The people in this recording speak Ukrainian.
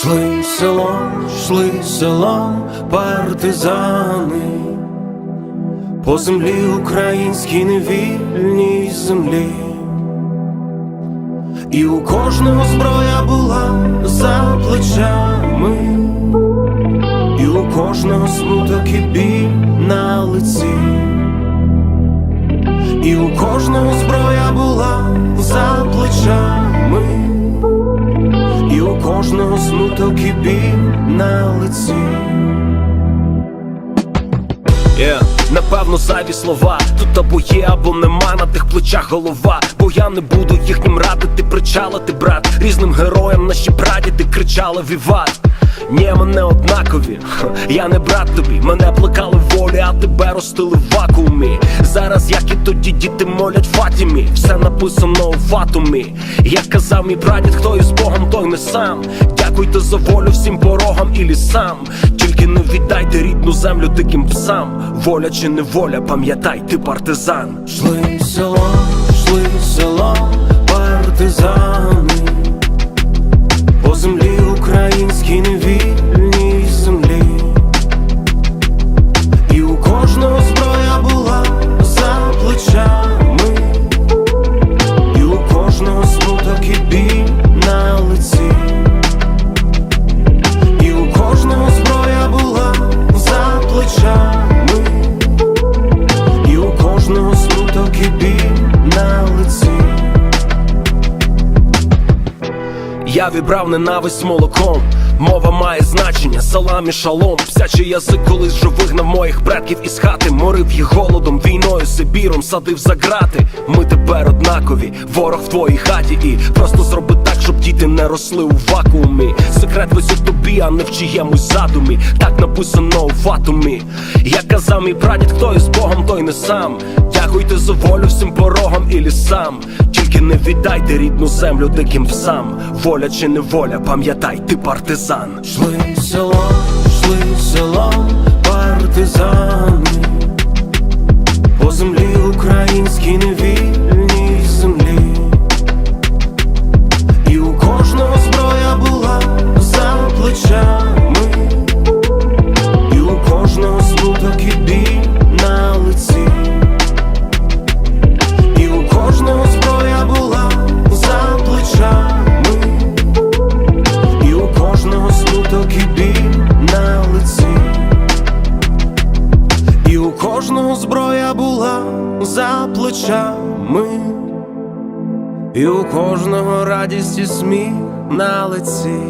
Шли селом, шли селом партизани, по землі українській невільній землі, і у кожного зброя була кожного смуток і біль на лиці. Yeah. Напевно, зайві слова тут або є, або нема на тих плечах голова. Бо я не буду їхнім радити, причалити, брат. Різним героям наші прадіди кричали віват. Ні, мене однакові, я не брат тобі, мене плекали волі, а тебе ростили в вакуумі. Зараз, як і тоді, діти молять Фатімі, все написано у ватумі. Як казав мій прадід, хто із Богом, той не сам. Дякуйте за волю всім порогам і лісам. Тільки не віддайте рідну землю диким псам. Воля чи не воля, пам'ятай, ти партизан. Шли селом, шли селом, партизани. Я вібрав ненависть молоком. Мова має значення, салам і шалом. Всячий язик колись вже вигнав моїх предків із хати, морив їх голодом, війною, Сибіром, садив за грати. Ми тепер однакові, ворог в твоїй хаті, і просто зроби так, щоб діти не росли у вакуумі. Секрет весь у тобі, а не в чиємусь задумі. Так написано у фатумі. Як казав мій прадід, хто із Богом, той не сам. Дякуйте за волю всім порогам і лісам. Тільки не віддайте рідну землю диким псам. Воля чи не воля, пам'ятай, ти партизан. Шли селом, шли селом, партизани. Кожного зброя була за плечами, і у кожного радість і сміх на лиці.